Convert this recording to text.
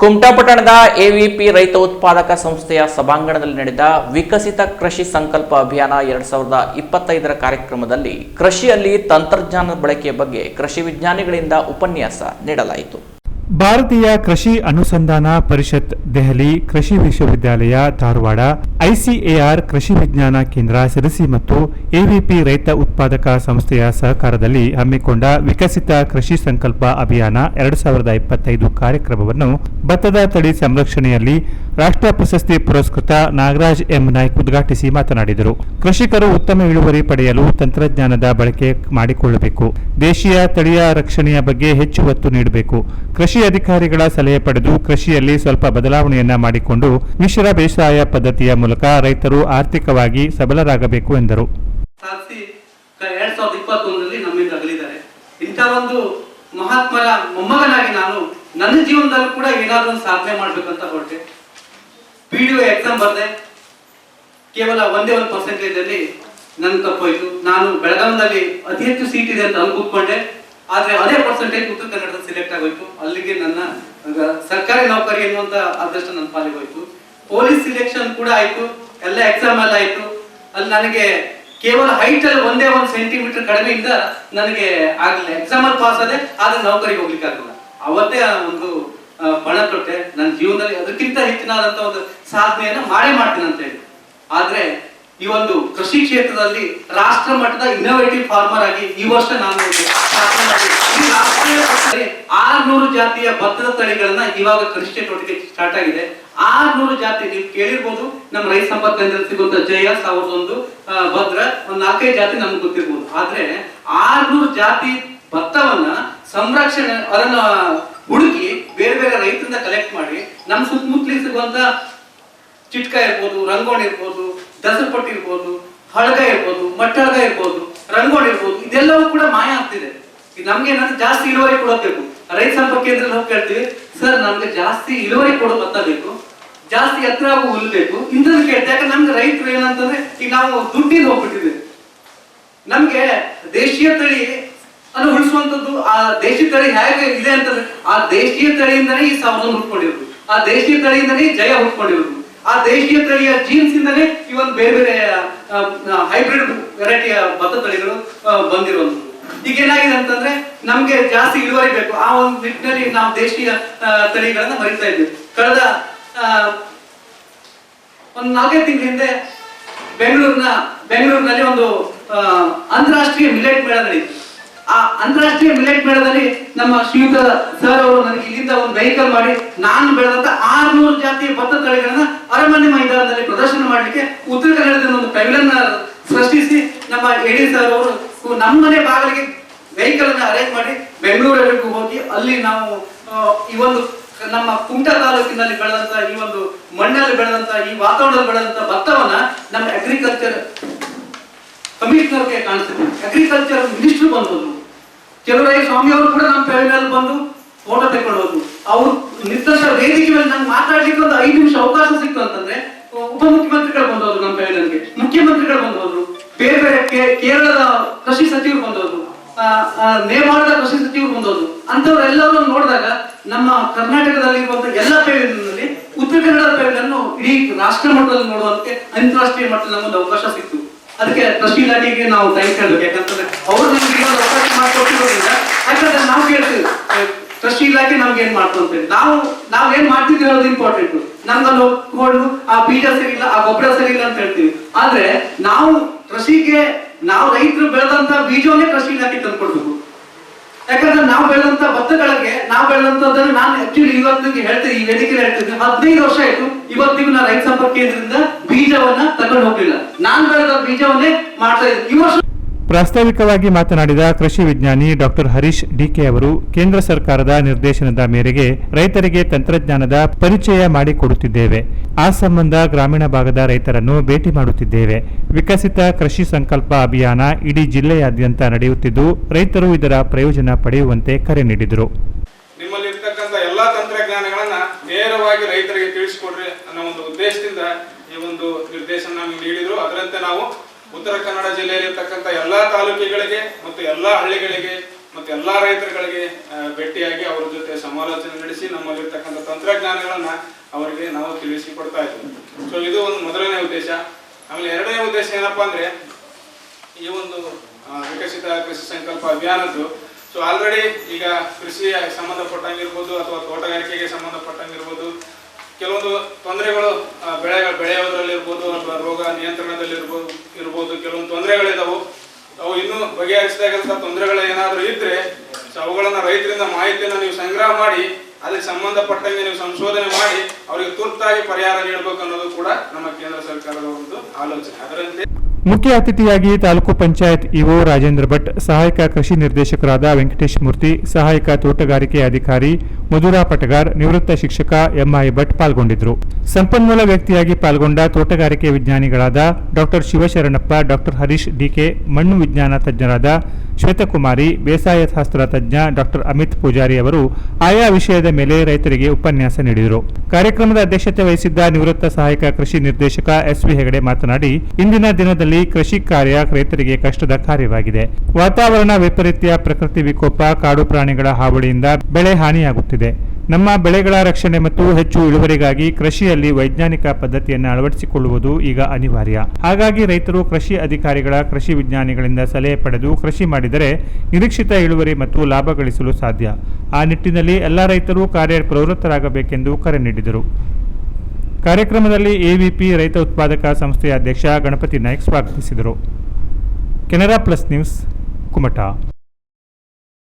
ಕುಮಟಾ ಪಟ್ಟಣದ ಎವಿಪಿ ರೈತ ಉತ್ಪಾದಕ ಸಂಸ್ಥೆಯ ಸಭಾಂಗಣದಲ್ಲಿ ನಡೆದ ವಿಕಸಿತ ಕೃಷಿ ಸಂಕಲ್ಪ ಅಭಿಯಾನ ಎರಡ್ ಸಾವಿರದ ಇಪ್ಪತ್ತೈದರ ಕಾರ್ಯಕ್ರಮದಲ್ಲಿ ಕೃಷಿಯಲ್ಲಿ ತಂತ್ರಜ್ಞಾನದ ಬಳಕೆಯ ಬಗ್ಗೆ ಕೃಷಿ ವಿಜ್ಞಾನಿಗಳಿಂದ ಉಪನ್ಯಾಸ ನೀಡಲಾಯಿತು. ಭಾರತೀಯ ಕೃಷಿ ಅನುಸಂಧಾನ ಪರಿಷತ್, ದೆಹಲಿ ಕೃಷಿ ವಿಶ್ವವಿದ್ಯಾಲಯ, ಧಾರವಾಡ, ಐಸಿಎಆರ್ ಕೃಷಿ ವಿಜ್ಞಾನ ಕೇಂದ್ರ, ಸಿರಸಿ ಮತ್ತು ಎವಿಪಿ ರೈತ ಉತ್ಪಾದಕ ಸಂಸ್ಥೆಯ ಸಹಕಾರದಲ್ಲಿ ಹಮ್ಮಿಕೊಂಡ ವಿಕಸಿತ ಕೃಷಿ ಸಂಕಲ್ಪ ಅಭಿಯಾನ ಎರಡು ಸಾವಿರದ ಇಪ್ಪತ್ತೈದು ಕಾರ್ಯಕ್ರಮವನ್ನು ಭತ್ತದ ತಳಿ ಸಂರಕ್ಷಣೆಯಲ್ಲಿ ರಾಷ್ಟ್ರ ಪ್ರಶಸ್ತಿ ಪುರಸ್ಕೃತ ನಾಗರಾಜ್ ಎಂ. ನಾಯ್ಕ್ ಉದ್ಘಾಟಿಸಿ ಮಾತನಾಡಿದರು. ಕೃಷಿಕರು ಉತ್ತಮ ಇಳುವರಿ ಪಡೆಯಲು ತಂತ್ರಜ್ಞಾನದ ಬಳಕೆ ಮಾಡಿಕೊಳ್ಳಬೇಕು. ದೇಶೀಯ ತಳಿಯ ರಕ್ಷಣೆಯ ಬಗ್ಗೆ ಹೆಚ್ಚು ಒತ್ತು ನೀಡಬೇಕು. ಕೃಷಿ ಅಧಿಕಾರಿಗಳ ಸಲಹೆ ಪಡೆದು ಕೃಷಿಯಲ್ಲಿ ಸ್ವಲ್ಪ ಬದಲಾವಣೆಯನ್ನ ಮಾಡಿಕೊಂಡು ಮಿಶ್ರ ಬೇಸಾಯ ಪದ್ಧತಿಯ ಮೂಲಕ ರೈತರು ಆರ್ಥಿಕವಾಗಿ ಸಬಲರಾಗಬೇಕು ಎಂದರು. ಒಂದು ಮಹಾತ್ಮರ ಮೊಮ್ಮಗನಾಗಿ ನಾನು ನನ್ನ ಜೀವನದಲ್ಲೂ ಕೂಡ ಏನಾದರೂ ಒಂದು ಸಾಧನೆ ಮಾಡ್ಬೇಕಂತ ಹೊರಟೆ. ಪಿ ಡಿ ಎಕ್ಸಾಮ್ ಬರ್ದೆ. ಕೇವಲ ಒಂದೇ ಒಂದು ಪರ್ಸೆಂಟೇಜ್ ಅಲ್ಲಿ ನನ್ನ ತಪ್ಪೋಯ್ತು ನಾನು ಬೆಳಗಾವಿನಲ್ಲಿ ಅತಿ ಹೆಚ್ಚು ಸೀಟ್ ಇದೆ ಅಂತ ಅಲ್ಲಿ ಕೂತ್ಕೊಂಡೆ. ಆದ್ರೆ ಅದೇ ಪರ್ಸೆಂಟೇಜ್ ಉತ್ತರ ಕನ್ನಡದ ಸಿಲೆಕ್ಟ್ ಆಗೋಯ್ತು. ಅಲ್ಲಿಗೆ ನನ್ನ ಸರ್ಕಾರಿ ನೌಕರಿ ಎನ್ನುವಂತ ಅದೃಷ್ಟ ನನ್ನ ಪಾಲಿಗೆ ಹೋಯ್ತು. ಪೊಲೀಸ್ ಸಿಲೆಕ್ಷನ್ ಕೂಡ ಆಯ್ತು. ಎಲ್ಲ ಎಕ್ಸಾಮ್ ಎಲ್ಲ ಆಯ್ತು. ಅಲ್ಲಿ ನನಗೆ ಕೇವಲ ಹೈಟ್ ಅಲ್ಲಿ ಒಂದೇ ಒಂದು ಸೆಂಟಿಮೀಟರ್ ಕಡಿಮೆಯಿಂದ ನನಗೆ ಆಗಲಿಲ್ಲ. ಎಕ್ಸಾಮ್ ಅಲ್ಲಿ ಪಾಸ್ ಆದೆ, ಆದ್ರೆ ನೌಕರಿಗೆ ಹೋಗ್ಲಿಕ್ಕೆ ಆಗಲ್ಲ ಅವತ್ತೇ ಒಂದು ಪಣ ತೊಟ್ಟೆ ನನ್ನ ಜೀವನದಲ್ಲಿ ಅದಕ್ಕಿಂತ ಹೆಚ್ಚಿನಾದಂತ ಒಂದು ಸಾಧನೆಯನ್ನ ಮಾಡೇ ಮಾಡ್ತೀನಿ ಅಂತ ಹೇಳಿ. ಆದ್ರೆ ಈ ಒಂದು ಕೃಷಿ ಕ್ಷೇತ್ರದಲ್ಲಿ ರಾಷ್ಟ್ರ ಮಟ್ಟದ ಇನ್ನೋವೇಟಿವ್ ಫಾರ್ಮರ್ ಆಗಿ ಈ ವರ್ಷ ನಾನು ಒಂದು ಸಾಧನೆ ಮಾಡಿದ್ದೀನಿ. ಈ ಮಟ್ಟದಲ್ಲಿ ಆರ್ನೂರು ಜಾತಿಯ ಭತ್ತದ ತಳಿಗಳನ್ನ ಇವಾಗ ಕೃಷಿ ಚಟುವಟಿಕೆ ಸ್ಟಾರ್ಟ್ ಆಗಿದೆ. ಆರ್ನೂರು ಜಾತಿ ನೀವು ಕೇಳಿರ್ಬೋದು ನಮ್ಮ ರೈತ ಸಂಪರ್ಕ ಕೇಂದ್ರದಲ್ಲಿ ಸಿಗುವಂತ ಜಯ ಸಾವಿರದ ಒಂದು ಭದ್ರ, ಒಂದ್ ನಾಲ್ಕೈದು ಜಾತಿ ನಮ್ಗೆ ಗೊತ್ತಿರ್ಬೋದು. ಆದ್ರೆ ಆರ್ನೂರು ಜಾತಿ ಭತ್ತವನ್ನ ಸಂರಕ್ಷಣೆ, ಅದನ್ನ ಹುಡುಕಿ ಬೇರೆ ಬೇರೆ ರೈತರಿಂದ ಕಲೆಕ್ಟ್ ಮಾಡಿ ನಮ್ಮ ಸುತ್ತಮುತ್ತಲಿಗೆ ಸಿಗುವಂತ ಚಿಟ್ಕ ಇರ್ಬೋದು, ರಂಗೋಣಿ ಇರ್ಬೋದು ದಸರಪಟ್ಟಿ ಇರ್ಬೋದು, ಹಳಗ ಇರ್ಬೋದು ಮಟ್ಟಳಗ ಇರ್ಬೋದು, ರಂಗೋಣಿ ಇರ್ಬೋದು, ಇದೆಲ್ಲವೂ ಕೂಡ ಮಾಯ ಆಗ್ತಿದೆ. ನಮ್ಗೆ ಏನಂದ್ರೆ ಜಾಸ್ತಿ ಇಳುವರಿ ಕೊಡಬೇಕು ರೈತ ಸಂಪರ್ಕ ಕೇಂದ್ರದಲ್ಲಿ ಹೋಗಿ ಕೇಳ್ತೀವಿ. ಸರ್ ನಮ್ಗೆ ಜಾಸ್ತಿ ಇಳುವರಿ ಕೊಡೋ ಭತ್ತ ಬೇಕು. ಜಾಸ್ತಿ ಎತ್ತರ ಆಗೋ ಹುಲ್ಲು ಬೇಕು. ಇಂಥದ್ದು ಕೇಳ್ತೀವಿ. ಯಾಕಂದ್ರೆ ನಮ್ಗೆ ರೈತರು ಏನಂತಂದ್ರೆ, ಈಗ ನಾವು ದುಡ್ಡಿನ ಹೋಗ್ಬಿಟ್ಟಿದ್ದೀವಿ. ನಮ್ಗೆ ದೇಶೀಯ ತಳಿ ಅನ್ನು ಉಳಿಸುವಂತದ್ದು ಆ ದೇಶೀಯ ತಳಿ ಹೇಗೆ ಇದೆ ಅಂತಂದ್ರೆ, ಆ ದೇಶೀಯ ತಳಿಯಿಂದನೇ ಈ ಸಾವಿರದ ಹುಟ್ಕೊಂಡಿರೋದು ಆ ದೇಶೀಯ ತಳಿಯಿಂದನೇ ಜಯ ಹುಟ್ಕೊಂಡಿರೋದು ಆ ದೇಶೀಯ ತಳಿಯ ಜೀನ್ಸ್ ಇಂದನೇ ಈ ಒಂದು ಬೇರೆ ಬೇರೆ ಹೈಬ್ರಿಡ್ ವೆರೈಟಿಯ ಭತ್ತ ತಳಿಗಳು ಬಂದಿರೋದು. ಈಗ ಏನಾಗಿದೆ ಅಂತಂದ್ರೆ ನಮ್ಗೆ ಜಾಸ್ತಿ ಇಳುವರಿ ಬೇಕು. ಆ ಒಂದು ನಿಟ್ಟಿನಲ್ಲಿ ನಾವು ದೇಶೀಯ ತಳಿಗಳನ್ನ ಮರಿತಾ ಇದ್ವಿ ಕಳೆದ ಒಂದು ನಾಲ್ಕೈದು ತಿಂಗಳ ಹಿಂದೆ ಬೆಂಗಳೂರಿನ, ಬೆಂಗಳೂರಿನಲ್ಲಿ ಒಂದು ಅಂತಾರಾಷ್ಟ್ರೀಯ ಮಿಲೆಟ್ ಮೇಳ ನಡೆಯಿತು ಆ ಅಂತಾರಾಷ್ಟ್ರೀಯ ಮಿಲೆಟ್ ಮೇಳದಲ್ಲಿ ನಮ್ಮ ಶ್ರೀಯುತ ಸರ್ ಅವರು ನನಗೆ ಇಲ್ಲಿಂದ ಒಂದು ವೆಹಿಕಲ್ ಮಾಡಿ, ನಾನು ಬೆಳೆದಂತ ಆರ್ನೂರು ಜಾತಿಯ ಭತ್ತ ತಳಿಗಳನ್ನ ಅರಮನೆ ಮೈದಾನದಲ್ಲಿ ಪ್ರದರ್ಶನ ಮಾಡಲಿಕ್ಕೆ ಉತ್ತರ ಕನ್ನಡದ ಒಂದು ಪೆವಿಲನ್ ಸೃಷ್ಟಿಸಿ ನಮ್ಮ ಎಡಿ ಸರ್ ಅವರು ನಮ್ಮ ಮನೆ ಬಾಗಿಲಿಗೆ ವೆಹಿಕಲ್ ಅನ್ನ ಅರೇಂಜ್ ಮಾಡಿ ಬೆಂಗಳೂರಿಗೂ ಹೋಗಿ ಅಲ್ಲಿ ನಾವು ಈ ಒಂದು ನಮ್ಮ ಕುಮಟಾ ತಾಲೂಕಿನಲ್ಲಿ ಬೆಳೆದಂತ ಈ ಒಂದು ಮಣ್ಣಲ್ಲಿ ಬೆಳೆದಂತ ಈ ವಾತಾವರಣದಲ್ಲಿ ಬೆಳೆದಂತ ಭತ್ತವನ್ನ ನಮ್ಮ ಅಗ್ರಿಕಲ್ಚರ್ ಕಮಿಷನರ್ಗೆ ಕಾಣಿಸ್ತೀವಿ ಅಗ್ರಿಕಲ್ಚರ್ ಮಿನಿಸ್ಟರ್ ಬಂದವರು ಕೆಲವರಿಗೆ ಸ್ವಾಮಿ ಅವರು ಕೂಡ ನಮ್ಮ ಮೇಲೆ ಬಂದು ಫೋಟೋ ಹೋದ್ರು ಅವ್ರು ನಿರ್ದಿಷ್ಟ ವೇದಿಕೆ ಮೇಲೆ ನಂಗೆ ಮಾತಾಡ್ಲಿಕ್ಕೆ ಒಂದು ಐದು ನಿಮಿಷ ಅವಕಾಶ ಸಿಕ್ತು ಅಂತಂದ್ರೆ, ಉಪಮುಖ್ಯಮಂತ್ರಿಗಳು ಬಂದವರು ನಮ್ಮ ಪೆವಿಲನ್ಗೆ ಮುಖ್ಯಮಂತ್ರಿಗಳು ಬಂದವರು ಬೇರೆ ಬೇರೆ ಕೇರಳದ ಕೃಷಿ ಸಚಿವರು ಬಂದವರು. ನೇಪಾಳದ ಕೃಷಿ ಸಚಿವರು ಬಂದವರು. ಅಂತವರೆಲ್ಲರೂ ನೋಡಿದಾಗ ನಮ್ಮ ಕರ್ನಾಟಕದಲ್ಲಿ ಇರುವಂತ ಎಲ್ಲ ಪೇವಿನಲ್ಲಿ ಉತ್ತರ ಕನ್ನಡ ಪೇವಿಲನ್ನು ಇಡೀ ರಾಷ್ಟ್ರ ಮಟ್ಟದಲ್ಲಿ ನೋಡುವಂತೆ ಅಂತಾರಾಷ್ಟ್ರೀಯ ಮಟ್ಟದಲ್ಲಿ ನಮಗೆ ಅವಕಾಶ ಸಿಕ್ತು ಅದಕ್ಕೆ ಕೃಷಿ ಇಲಾಖೆಗೆ ನಾವು ಥ್ಯಾಂಕ್ಸ್ ಹೇಳ್ಬೇಕು. ಯಾಕಂತಂದ್ರೆ ಅವರು ನಮಗೆ ಅವಕಾಶ ಮಾಡಿಕೊಟ್ಟಿರೋದ್ರಿಂದ ಯಾಕಂದ್ರೆ ನಾವು ಕೇಳ್ತೀವಿ ಕೃಷಿ ಇಲಾಖೆ ನಮ್ಗೆ ಏನ್ ಮಾಡ್ತು ಹೇಳಿ. ನಾವು, ನಾವ್ ಏನ್ ಮಾಡ್ತಿದ್ವಿ ಅನ್ನೋದು ಇಂಪಾರ್ಟೆಂಟ್ ನಮ್ಗಲ್ಲಿ ಹೋಗ್ಕೊಂಡು ಆ ಬೀಜ ಸರಿ ಇಲ್ಲ ಆ ಗೊಬ್ಬರ ಸರಿ ಇಲ್ಲ ಅಂತ ಹೇಳ್ತೀವಿ. ಆದ್ರೆ ನಾವು ಕೃಷಿಗೆ ನಾವು ರೈತರು ಬೆಳೆದಂತ ಬೀಜವನ್ನೇ ಕೃಷಿ ಇಲಾಖೆ ತಂದ್ಕೊಡ್ಬೇಕು. ಯಾಕಂದ್ರೆ ನಾವು ಬೆಳೆದಂತ ಭತ್ತಗಳಿಗೆ ನಾವು ಬೆಳೆದಂತದನ್ನ ನಾನು ಆಕ್ಚುಲಿ ಇವತ್ತಿಗೆ ಹೇಳ್ತೀನಿ, ಈ ವೇದಿಕೆ ಹೇಳ್ತೀನಿ. ಹದಿನೈದು ವರ್ಷ ಆಯ್ತು, ಇವತ್ತಿಗೂ ನಾನು ರೈತ ಸಂಪರ್ಕ ಕೇಂದ್ರದಿಂದ ಬೀಜವನ್ನ ತಗೊಂಡು ಹೋಗ್ಲಿಲ್ಲ. ನಾನು ಬೆಳೆದ ಬೀಜವನ್ನೇ ಮಾಡ್ತಾ ಇದ್ದೀನಿ. ಈ ವರ್ಷ ಪ್ರಾಸ್ತಾವಿಕವಾಗಿ ಮಾತನಾಡಿದ ಕೃಷಿ ವಿಜ್ಞಾನಿ ಡಾಕ್ಟರ್ ಹರೀಶ್ ಡಿಕೆ ಅವರು, ಕೇಂದ್ರ ಸರ್ಕಾರದ ನಿರ್ದೇಶನದ ಮೇರೆಗೆ ರೈತರಿಗೆ ತಂತ್ರಜ್ಞಾನದ ಪರಿಚಯ ಮಾಡಿಕೊಡುತ್ತಿದ್ದೇವೆ. ಆ ಸಂಬಂಧ ಗ್ರಾಮೀಣ ಭಾಗದ ರೈತರನ್ನು ಭೇಟಿ ಮಾಡುತ್ತಿದ್ದೇವೆ. ವಿಕಸಿತ ಕೃಷಿ ಸಂಕಲ್ಪ ಅಭಿಯಾನ ಇಡೀ ಜಿಲ್ಲೆಯಾದ್ಯಂತ ನಡೆಯುತ್ತಿದ್ದು, ರೈತರು ಇದರ ಪ್ರಯೋಜನ ಪಡೆಯುವಂತೆ ಕರೆ ನೀಡಿದರು. ಉದ್ದೇಶದಿಂದ ಈ ಒಂದು ನಿರ್ದೇಶನ ನೀಡಿದ್ರು. ಅದರಂತೆ ನಾವು ಉತ್ತರ ಕನ್ನಡ ಜಿಲ್ಲೆಯಲ್ಲಿ ಇರ್ತಕ್ಕಂಥ ಎಲ್ಲಾ ತಾಲೂಕುಗಳಿಗೆ ಮತ್ತು ಎಲ್ಲಾ ಹಳ್ಳಿಗಳಿಗೆ ಮತ್ತು ಎಲ್ಲಾ ರೈತರುಗಳಿಗೆ ಭೇಟಿಯಾಗಿ ಅವರ ಜೊತೆ ಸಮಾಲೋಚನೆ ನಡೆಸಿ ನಮ್ಮಲ್ಲಿರ್ತಕ್ಕಂಥ ತಂತ್ರಜ್ಞಾನಗಳನ್ನ ಅವರಿಗೆ ನಾವು ತಿಳಿಸಿ ಕೊಡ್ತಾ ಇದ್ದೀವಿ. ಸೊ ಇದು ಒಂದು ಮೊದಲನೇ ಉದ್ದೇಶ. ಆಮೇಲೆ ಎರಡನೇ ಉದ್ದೇಶ ಏನಪ್ಪಾ ಅಂದ್ರೆ, ಈ ಒಂದು ವಿಕಸಿತ ಕೃಷಿ ಸಂಕಲ್ಪ ಅಭಿಯಾನದ್ದು. ಸೊ ಆಲ್ರೆಡಿ ಈಗ ಕೃಷಿಯ ಸಂಬಂಧಪಟ್ಟಂಗಿರ್ಬೋದು ಸೊ ಅವುಗಳನ್ನ ರೈತರಿಂದ ಮಾಹಿತಿಯನ್ನು ನೀವು ಸಂಗ್ರಹ ಮಾಡಿ, ಅದಕ್ಕೆ ಸಂಬಂಧಪಟ್ಟಂಗೆ ನೀವು ಸಂಶೋಧನೆ ಮಾಡಿ, ಅವರಿಗೆ ತುರ್ತಾಗಿ ಪರಿಹಾರ ನೀಡಬೇಕು ಅನ್ನೋದು ಕೂಡ ನಮ್ಮ ಕೇಂದ್ರ ಸರ್ಕಾರದ ಒಂದು ಆಲೋಚನೆ. ಅದರಂತೆ ಮುಖ್ಯ ಅತಿಥಿಯಾಗಿ ತಾಲೂಕು ಪಂಚಾಯತ್ ಇಒ ರಾಜೇಂದ್ರ ಭಟ್, ಸಹಾಯಕ ಕೃಷಿ ನಿರ್ದೇಶಕರಾದ ವೆಂಕಟೇಶ್ ಮೂರ್ತಿ, ಸಹಾಯಕ ತೋಟಗಾರಿಕೆ ಅಧಿಕಾರಿ ಮಧುರಾ ಪಟಗಾರ್ ನಿವೃತ್ತ ಶಿಕ್ಷಕ ಎಂಐ ಭಟ್ ಪಾಲ್ಗೊಂಡಿದ್ದರು. ಸಂಪನ್ಮೂಲ ವ್ಯಕ್ತಿಯಾಗಿ ಪಾಲ್ಗೊಂಡ ತೋಟಗಾರಿಕೆ ವಿಜ್ಞಾನಿಗಳಾದ doctor Shivasharanappa, doctor Harish DK, ಮಣ್ಣು ವಿಜ್ಞಾನ ತಜ್ಞರಾದ ಶ್ವೇತಕುಮಾರಿ, ಬೇಸಾಯ ಶಾಸ್ತ್ರ ತಜ್ಞ ಡಾಕ್ಟರ್ ಅಮಿತ್ ಪೂಜಾರಿ ಅವರು ಆಯಾ ವಿಷಯದ ಮೇಲೆ ರೈತರಿಗೆ ಉಪನ್ಯಾಸ ನೀಡಿದರು. ಕಾರ್ಯಕ್ರಮದ ಅಧ್ಯಕ್ಷತೆ ವಹಿಸಿದ್ದ ನಿವೃತ್ತ ಸಹಾಯಕ ಕೃಷಿ ನಿರ್ದೇಶಕ ಎಸ್ ವಿ ಹೆಗಡೆ ಮಾತನಾಡಿ, ಇಂದಿನ ದಿನದಲ್ಲಿ ಕೃಷಿ ಕಾರ್ಯ ರೈತರಿಗೆ ಕಷ್ಟದ ಕಾರ್ಯವಾಗಿದೆ. ವಾತಾವರಣ ವೈಪರೀತ್ಯ, ಪ್ರಕೃತಿ ವಿಕೋಪ, ಕಾಡು ಪ್ರಾಣಿಗಳ ಹಾವಳಿಯಿಂದ ಬೆಳೆ ಹಾನಿಯಾಗುತ್ತಿದೆ. ನಮ್ಮ ಬೆಳೆಗಳ ರಕ್ಷಣೆ ಮತ್ತು ಹೆಚ್ಚು ಇಳುವರಿಗಾಗಿ ಕೃಷಿಯಲ್ಲಿ ವೈಜ್ಞಾನಿಕ ಪದ್ಧತಿಯನ್ನು ಅಳವಡಿಸಿಕೊಳ್ಳುವುದು ಈಗ ಅನಿವಾರ್ಯ. ಹಾಗಾಗಿ ರೈತರು ಕೃಷಿ ಅಧಿಕಾರಿಗಳ, ಕೃಷಿ ವಿಜ್ಞಾನಿಗಳಿಂದ ಸಲಹೆ ಪಡೆದು ಕೃಷಿ ಮಾಡಿದರೆ ನಿರೀಕ್ಷಿತ ಇಳುವರಿ ಮತ್ತು ಲಾಭ ಗಳಿಸಲು ಸಾಧ್ಯ. ಆ ನಿಟ್ಟಿನಲ್ಲಿ ಎಲ್ಲ ರೈತರು ಕಾರ್ಯ ಪ್ರವೃತ್ತರಾಗಬೇಕೆಂದು ಕರೆ ನೀಡಿದರು. ಕಾರ್ಯಕ್ರಮದಲ್ಲಿ ಎವಿಪಿ ರೈತ ಉತ್ಪಾದಕ ಸಂಸ್ಥೆಯ ಅಧ್ಯಕ್ಷ ಗಣಪತಿ ನಾಯ್ಕ ಸ್ವಾಗತಿಸಿದರು. Canara plus news, Kumta.